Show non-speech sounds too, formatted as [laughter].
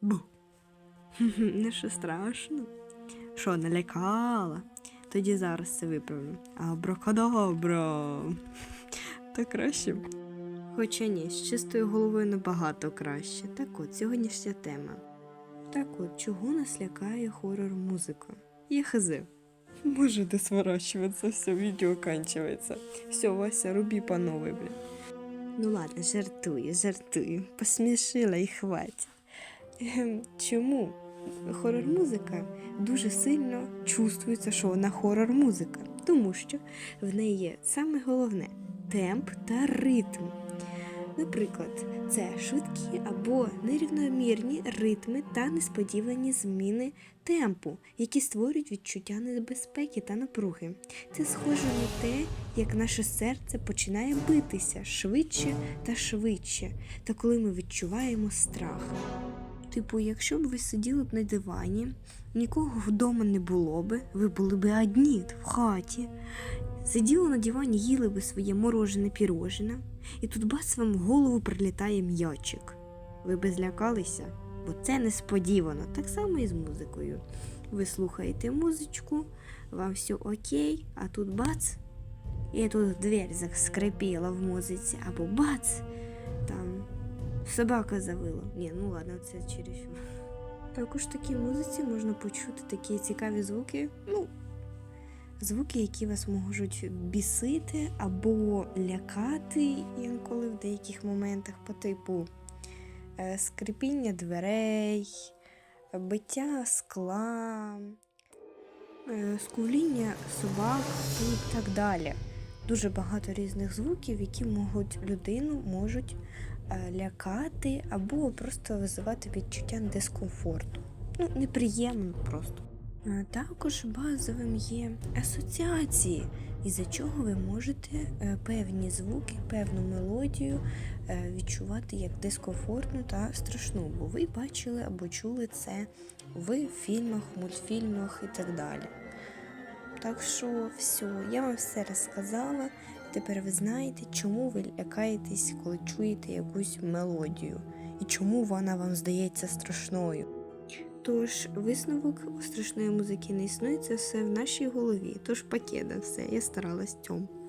Бу. [laughs] Не що страшно. Що, налякала? Тоді зараз це виправлю. Абракадабра. [laughs] Та краще. Хоча ні, з чистою головою набагато краще. Так от, сьогоднішня тема. Так от, чого нас лякає хорор музика? Я хз. Може, де сворачиваться, все, відео оканчивается. Все, Вася, руби по новой, блин. Ну ладно, жартую, жартую. Посмішила і хватить. Ем, Чому хорор-музика дуже сильно чувствується, що вона хорор-музика? Тому що в неї є саме головне темп та ритм. Наприклад, це швидкі або нерівномірні ритми та несподівані зміни темпу, які створюють відчуття небезпеки та напруги. Це схоже на те, як наше серце починає битися швидше та швидше, та коли ми відчуваємо страх. Типу, якщо б ви сиділи б на дивані, нікого вдома не було би, ви були б одні в хаті. Сиділи на дивані, їли би своє морожене пірожене, і тут бац вам в голову прилітає м'ячик. Ви б злякалися, бо це несподівано, так само і з музикою. Ви слухаєте музичку, вам все окей, а тут бац, і тут дверь заскрипіла в музиці, або бац, собака завила. Ні, ну ладно, це через. Також в такій музиці можна почути такі цікаві звуки. Ну, звуки, які вас можуть бісити або лякати інколи в деяких моментах, по типу е, скрипіння дверей, биття скла, е, скуління собак і так далі. Дуже багато різних звуків, які можуть людину можуть лякати або просто визивати відчуття дискомфорту. Ну, неприємно просто. Е, Також базовим є асоціації, із-за чого ви можете е, певні звуки, певну мелодію е, відчувати як дискомфортну та страшну, бо ви бачили або чули це в фільмах, мультфільмах і так далі. Так що все, я вам все розказала. Тепер ви знаєте, чому ви лякаєтесь, коли чуєте якусь мелодію, і чому вона вам здається страшною. Тож висновок страшної музики не існує, це все в нашій голові. Тож пакета все, я старалась цьому.